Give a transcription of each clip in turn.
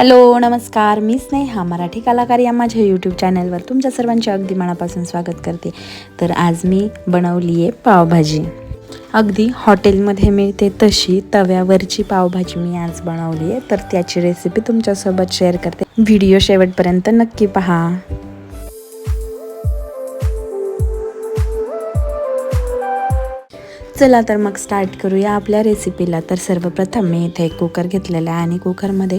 Hello नमस्कार. मी स्नेहा मराठी कलाकार या माझ्या यूट्यूब चॅनलवर तुमच्या सर्वांचे अगदी मनापासून स्वागत करते. तर आज मी बनवली आहे पावभाजी. अगदी हॉटेलमध्ये मिळते तशी तव्यावरची पावभाजी मी आज बनवली आहे. तर त्याची रेसिपी तुमच्यासोबत शेअर करते. व्हिडिओ शेवटपर्यंत नक्की पहा. चला तर मग स्टार्ट करूया आपल्या रेसिपीला तर सर्वप्रथम मी इथे एक कुकर घेतलेला आहे आणि कुकरमध्ये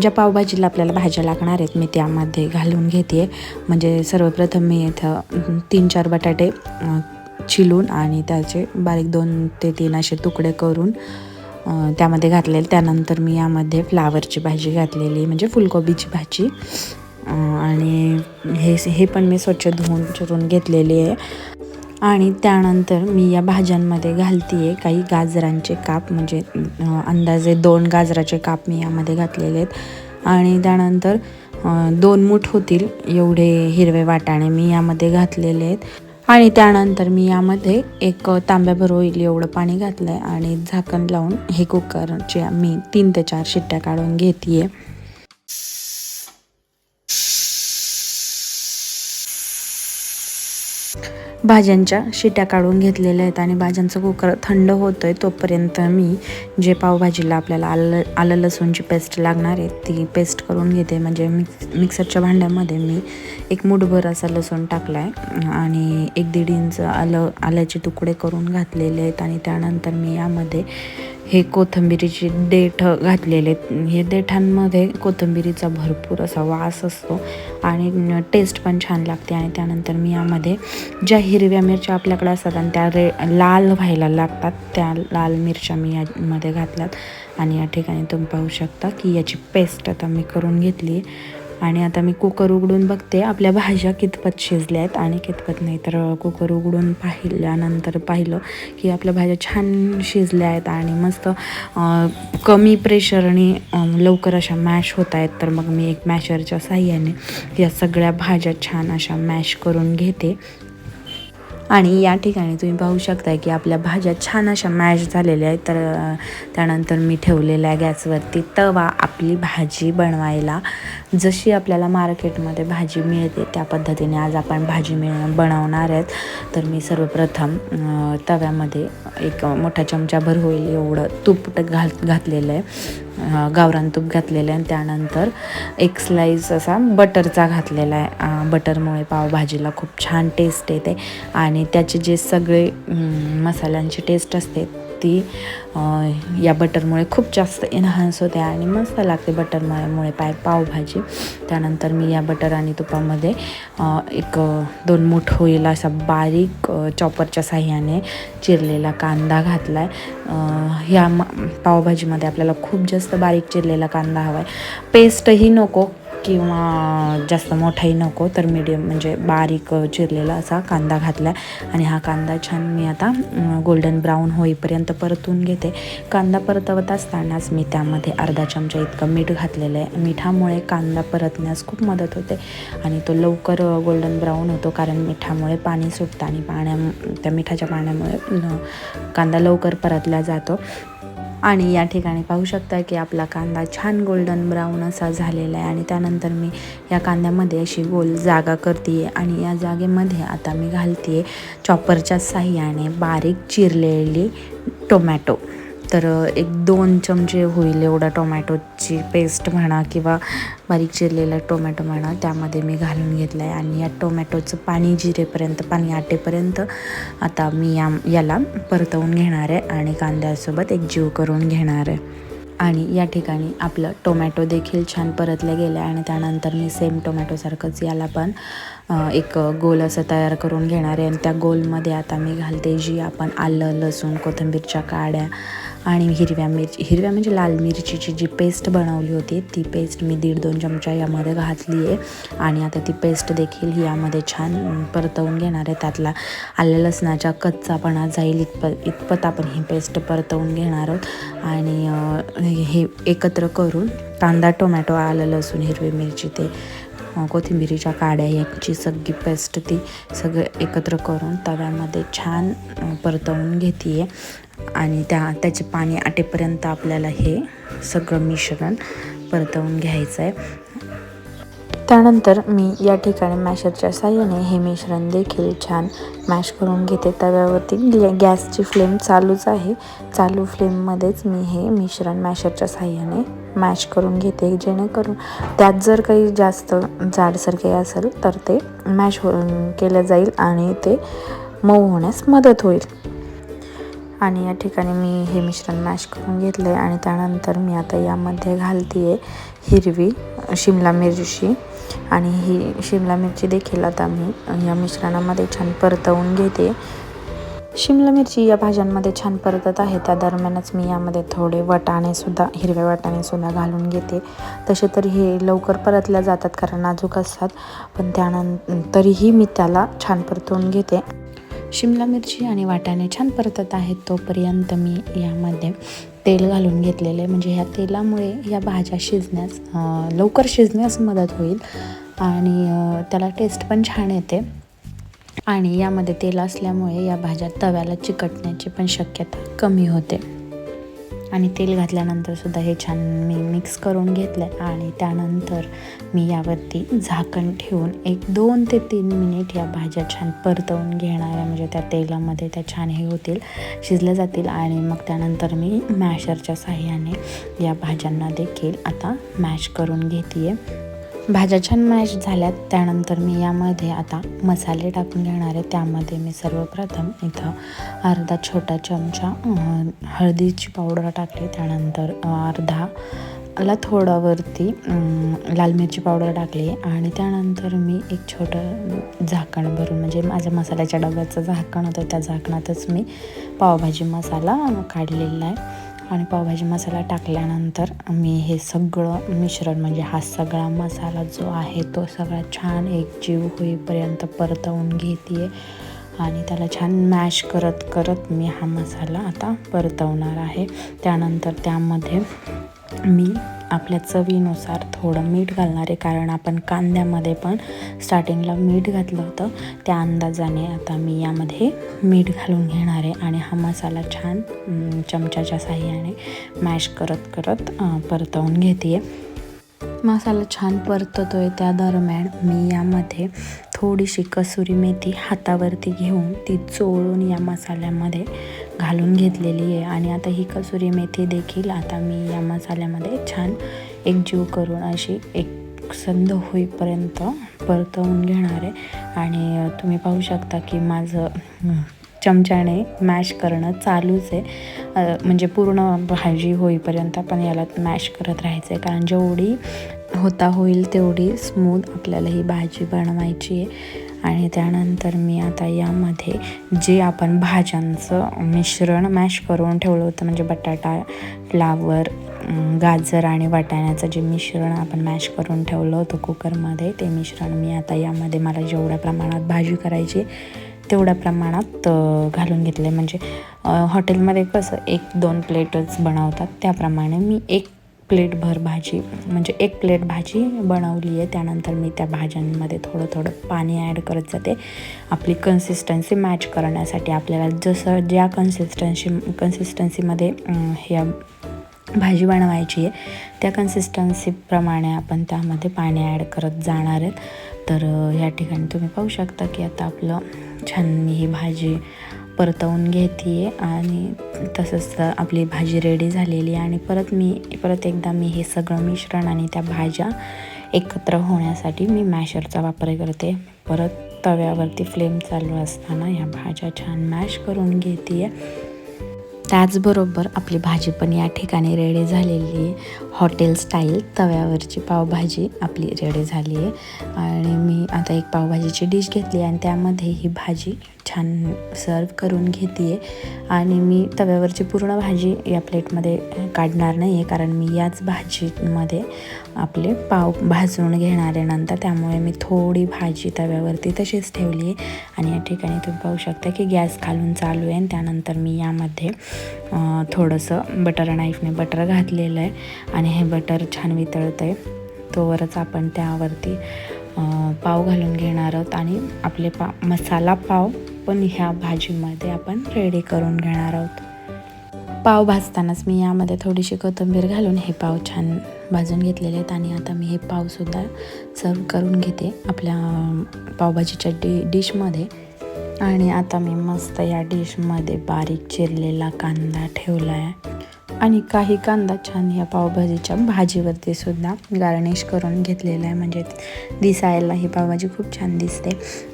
ज्या पावभाजीला आपल्याला भाज्या लागणार आहेत मी त्यामध्ये घालून घेते म्हणजे सर्वप्रथम मी इथं तीन चार बटाटे चिलून आणि त्याचे बारीक दोन ते तीन असे तुकडे करून त्यामध्ये घातलेले. त्यानंतर मी यामध्ये फ्लावरची भाजी घातलेली म्हणजे फुलकोबीची भाजी. आणि हे हे पण मी स्वच्छ धुवून चिरून घेतलेली आहे. आणि त्यानंतर मी या भाज्यांमध्ये घालते आहे काही गाजरांचे काप म्हणजे अंदाजे दोन गाजराचे काप मी यामध्ये घातलेले आहेत. आणि त्यानंतर दोन मूठ होतील एवढे हिरवे वाटाणे मी यामध्ये घातलेले आहेत. आणि त्यानंतर मी यामध्ये एक तांब्याभर होईल एवढं पाणी घातलं आहे आणि झाकण लावून हे कुकरचे मी तीन ते चार शिट्ट्या काढून घेते आहे भाज्यांच्या शिट्या काढून घेतलेल्या आहेत आणि भाज्यांचं कुकर थंड होतं आहे तोपर्यंत मी जे पावभाजीला आपल्याला आलं आलं लसूणची पेस्ट लागणार आहे ती पेस्ट करून घेते. म्हणजे मिक्स मिक्सरच्या भांड्यामध्ये मी एक मुठभर असा लसूण टाकला आहे आणि एक दीड इंच आलं आल्याचे तुकडे करून घातलेले आहेत आणि त्यानंतर मी यामध्ये हे कोथिंबिरीचे देठ घातलेले आहेत. हे देठांमध्ये कोथिंबिरीचा भरपूर असा वास असतो आणि टेस्ट पण छान लागते आणि त्यानंतर मी यामध्ये ज्या हिरव्या मिरच्या आपल्याकडे असतात आणि त्या रे लाल व्हायला लागतात त्या लाल मिरच्या मी यामध्ये घातल्यात. आणि या ठिकाणी तुम्ही पाहू शकता की याची पेस्ट आता मी करून घेतली आहे. आणि आता मी कुकर उघडून बघते. आपल्या भाज्या कितपत शिजल्या आहेत आणि कितपत नाही. तर कुकर उघडून पाहिल्यानंतर पाहिलं की आपल्या भाज्या छान शिजल्या आहेत आणि मस्त कमी प्रेशरने लवकर अशा मॅश होत आहेत. तर मग मी एक मॅशरच्या साह्याने या सगळ्या भाज्या छान अशा मॅश करून घेते. आणि या ठिकाणी तुम्ही पाहू शकता की आपल्या भाज्या छान अशा मॅश झालेल्या आहेत. तर त्यानंतर मी ठेवलेल्या गॅसवरती तवा आपली भाजी बनवायला. जशी आपल्याला मार्केटमध्ये भाजी मिळते त्या पद्धतीने आज आपण भाजी मिळ बनवणार आहेत. तर मी सर्वप्रथम तव्यामध्ये एक मोठा चमचाभर होईल एवढं तूप घाल घातलेलं आहे. गावरान तूप घातलेलं आहे आणि त्यानंतर एक स्लाईस असा बटरचा घातलेला आहे. बटरमुळे पावभाजीला खूप छान टेस्ट येते. आणि त्याचे जे सगळे मसाल्यांची टेस्ट असते ती या बटरमुळे खूप जास्त एनहान्स होते आणि मस्त लागते बटरमुळे पाय पावभाजी. त्यानंतर मी या बटर आणि तुपामध्ये एक दोन मूठ होईल असा बारीक चॉपरच्या साह्याने चिरलेला कांदा घातला आहे ह्या म पावभाजीमध्ये आपल्याला खूप जास्त बारीक चिरलेला कांदा हवा आहे पेस्टही नको किंवा जास्त मोठाही नको तर मीडियम म्हणजे बारीक चिरलेला असा कांदा घातला आहे आणि हा कांदा छान मी आता गोल्डन ब्राऊन होईपर्यंत परतून घेते. कांदा परतवत असतानाच मी त्यामध्ये अर्धा चमचा इतकं मीठ घातलेलं आहे. मिठामुळे कांदा परतण्यास खूप मदत होते. आणि तो लवकर गोल्डन ब्राऊन होतो कारण मिठामुळे पाणी सुटतं आणि पाण्या त्या मिठाच्या पाण्यामुळे कांदा लवकर परतला जातो. आणि या ठिकाणी पाहू शकता की आपला कांदा छान गोल्डन ब्राऊन असा झालेला आहे. आणि त्यानंतर मी या कांद्यामध्ये अशी गोल जागा करते आणि या जागेमध्ये आता मी घालते आहे चॉपरच्या साह्याने बारीक चिरलेली टोमॅटो तर एक दोन चमचे होईल एवढा टोमॅटोची पेस्ट म्हणा किंवा बारीक चिरलेला टोमॅटो म्हणा त्यामध्ये मी घालून घेतलं आहे आणि या टोमॅटोचं पाणी जिरेपर्यंत पाणी आटेपर्यंत आता मी या याला परतवून घेणार आहे आणि कांद्यासोबत एक जीव करून घेणार आहे. आणि या ठिकाणी आपलं टोमॅटो देखील छान परतलं गेलं आहे आणि त्यानंतर मी सेम टोमॅटोसारखंच याला पण एक गोल असं तयार करून घेणार आहे. आणि त्या गोलमध्ये आता मी घालते जी आपण आलं लसूण कोथिंबीरच्या काड्या आणि हिरव्या मिरची हिरव्या म्हणजे लाल मिरचीची जी पेस्ट बनवली होती ती पेस्ट मी दीड दोन चमचा यामध्ये घातली आहे. आणि आता ती पेस्ट देखील यामध्ये छान परतवून घेणार आहे. त्यातला आल्या लसणाच्या कच्चापणा जाईल इतपत इतपत आपण ही पेस्ट परतवून घेणार आहोत. आणि हे एकत्र करून कांदा टोमॅटो आलं लसूण हिरवी मिरची ते कोथिंबिरीच्या काड्या याची सगळी पेस्ट ती सगळं एकत्र करून तव्यामध्ये छान परतवून घेते आणि त्या त्याचे पाणी आटेपर्यंत आपल्याला हे सगळं मिश्रण परतवून घ्यायचं आहे त्यानंतर मी या ठिकाणी मॅशरच्या साह्याने हे मिश्रण देखील छान मॅश करून घेते. तव्यावरती गॅसची फ्लेम चालूच आहे. चालू फ्लेममध्येच मी हे मिश्रण मॅशरच्या साह्याने मॅश करून घेते. जेणेकरून त्यात जर काही जास्त जाडसर काही असेल तर ते मॅश हो केलं जाईल आणि ते मऊ होण्यास मदत होईल. आणि या ठिकाणी मी हे मिश्रण मॅश करून घेतलं आहे आणि त्यानंतर मी आता यामध्ये घालते आहे हिरवी शिमला मिरची आणि ही शिमला मिरची देखील आता मी या मिश्रणामध्ये छान परतवून घेते. शिमला मिरची या भाज्यांमध्ये छान परतत आहे. त्या दरम्यानच मी यामध्ये थोडे वटाणेसुद्धा हिरवे वाटाणेसुद्धा घालून घेते. तसे तर हे लवकर परतल्या जातात कारण नाजूक असतात पण त्यानंतर तरीही मी त्याला छान परतवून घेते. शिमला मिरची आणि वाटाणे छान परतत आहेत तोपर्यंत मी यामध्ये तेल घालून घेतलेले आहे. म्हणजे ह्या तेलामुळे या भाज्या शिजण्यास लवकर शिजण्यास मदत होईल आणि त्याला टेस्ट पण छान येते. आणि यामध्ये तेल असल्यामुळे या भाज्या तव्याला चिकटण्याची पण शक्यता कमी होते. आणि तेल घातल्यानंतरसुद्धा हे छान मी मिक्स करून घेतलं आहे आणि त्यानंतर मी यावरती झाकण ठेवून एक दोन ते तीन मिनिट या भाज्या छान परतवून घेणार आहे. म्हणजे त्या तेलामध्ये त्या छान हे होतील शिजल्या जातील. आणि मग त्यानंतर मी मॅशरच्या साह्याने या भाज्यांना देखील आता मॅश करून घेते आहे भाज्या छान मॅश झाल्यात. त्यानंतर मी यामध्ये आता मसाले टाकून घेणार आहे. त्यामध्ये मी सर्वप्रथम इथं अर्धा छोटा चमचा हळदीची पावडर टाकली. त्यानंतर अर्धा ला थोडावरती लाल मिरची पावडर टाकली. आणि त्यानंतर मी एक छोटं झाकण भरून म्हणजे माझ्या मसाल्याच्या डब्याचं झाकण होतं. त्या झाकणातच मी पावभाजी मसाला काढलेला आहे. आणि पावभाजी मसाला टाकल्यानंतर मी हे सगळं मिश्रण म्हणजे हा सगळा मसाला जो आहे तो सगळा छान एक जीव होईपर्यंत परतवून घेते आणि त्याला छान मॅश करत करत मी हा मसाला आता परतवणार आहे. त्यानंतर त्यामध्ये मी आपल्या चवीनुसार थोडं मीठ घालणार आहे कारण आपण कांद्यामध्ये पण स्टार्टिंगला मीठ घातलं होतं. त्या अंदाजाने आता मी यामध्ये मीठ घालून घेणार आहे आणि हा मसाला छान चमच्याच्या साह्याने मॅश करत करत परतवून घेते आहे मसाला छान परततो आहे त्या दरम्यान मी यामध्ये थोडीशी कसुरी मेथी हातावरती घेऊन ती चोळून या मसाल्यामध्ये घालून घेतलेली आहे. आणि आता ही कसुरी मेथी देखील आता मी या मसाल्यामध्ये छान एकजीव करून अशी एक संद होईपर्यंत परतवून घेणार आहे. आणि तुम्ही पाहू शकता की माझं चमच्याने मॅश करणं चालूच आहे. म्हणजे पूर्ण भाजी होईपर्यंत आपण याला मॅश करत राहायचं आहे कारण जेवढी होता होईल तेवढी स्मूथ आपल्याला ही भाजी बनवायची आहे. आणि त्यानंतर मी आता यामध्ये जे आपण भाज्यांचं मिश्रण मॅश करून ठेवलं होतं म्हणजे बटाटा फ्लावर गाजर आणि वाटाण्याचं जे मिश्रण आपण मॅश करून ठेवलं होतं कुकरमध्ये ते मिश्रण मी आता यामध्ये मला जेवढ्या प्रमाणात भाजी करायची तेवढ्या प्रमाणात घालून घेतले म्हणजे हॉटेलमध्ये कसं एक दोन प्लेटच बनवतात. त्याप्रमाणे मी एक प्लेटभर भाजी म्हणजे एक प्लेट भाजी बनवली आहे. त्यानंतर मी त्या भाज्यांमध्ये थोडं थोडं पाणी ॲड करत जाते. आपली कन्सिस्टन्सी मॅच करण्यासाठी आपल्याला जसं ज्या कन्सिस्टन्सी कन्सिस्टन्सीमध्ये ह्या भाजी बनवायची आहे त्या कन्सिस्टन्सीप्रमाणे आपण त्यामध्ये पाणी ॲड करत जाणार आहेत. तर या ठिकाणी तुम्ही पाहू शकता की आता आपलं छान ही भाजी परतवून घेते आहे आणि तसंच आपली भाजी रेडी झालेली आहे आणि परत मी परत एकदा मी हे सगळं मिश्रण आणि त्या भाज्या एकत्र होण्यासाठी मी मॅशरचा वापर करते. परत तव्यावरती फ्लेम चालू असताना ह्या भाज्या छान मॅश करून घेते आहे त्याचबरोबर आपली भाजी पण या ठिकाणी रेडी झालेली आहे. हॉटेल स्टाईल तव्यावरची पावभाजी आपली रेडी झाली आहे. आणि मी आता एक पावभाजीची डिश घेतली आणि त्यामध्ये ही भाजी छान सर्व करून घेते आहे आणि मी तव्यावरची पूर्ण भाजी या प्लेटमध्ये काढणार नाही आहे कारण मी याच भाजीमध्ये आपले पाव भाजून घेणार आहे नंतर. त्यामुळे मी थोडी भाजी तव्यावरती तशीच ठेवली आहे आणि या ठिकाणी तुम्ही पाहू शकता की गॅस खालून चालू आहे आणि त्यानंतर मी यामध्ये थोडंसं बटर नाईफने बटर घातलेलं आहे. आणि हे बटर छान वितळतं आहे तोवरच आपण त्यावरती पाव घालून घेणार आहोत. आणि आपले पा मसाला पाव पण ह्या भाजीमध्ये आपण रेडी करून घेणार आहोत. पाव भाजतानाच मी यामध्ये थोडीशी कोथिंबीर घालून हे पाव छान भाजून घेतलेले आहेत आणि आता मी हे पावसुद्धा सर्व करून घेते आपल्या पावभाजीच्या डि डिशमध्ये. आणि आता मी मस्त या डिशमध्ये बारीक चिरलेला कांदा ठेवला आहे आणि काही कांदा छान या पावभाजीच्या भाजीवरती सुद्धा गार्निश करून घेतलेला आहे. म्हणजे दिसायला ही पावभाजी खूप छान दिसते.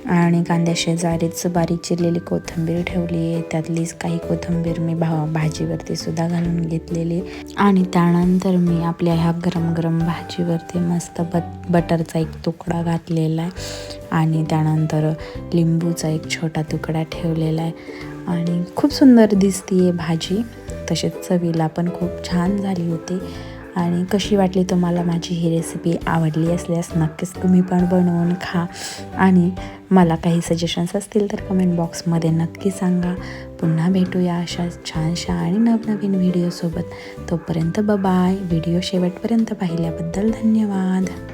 आणि कांद्या शेजारीच बारीक चिरलेली कोथिंबीर ठेवली आहे. त्यातलीच काही कोथिंबीर मी भा भाजीवरती सुद्धा घालून घेतलेली आणि त्यानंतर मी आपल्या ह्या गरम गरम भाजीवरती मस्त बट बटरचा एक तुकडा घातलेला आहे. आणि त्यानंतर लिंबूचा एक छोटा तुकडा ठेवलेला आहे. आणि खूप सुंदर दिसते आहे भाजी. तसेच चवीला पण खूप छान झाली होती. आणि कशी वाटली तुम्हाला माझी ही रेसिपी आवडली असल्यास नक्कीच तुम्ही पण बनवून खा. आणि मला काही सजेशन्स असतील तर कमेंट बॉक्समध्ये नक्की सांगा. पुन्हा भेटूया अशा छानशा आणि नवनवीन व्हिडिओसोबत तोपर्यंत बाय व्हिडिओ शेवटपर्यंत पाहिल्याबद्दल धन्यवाद.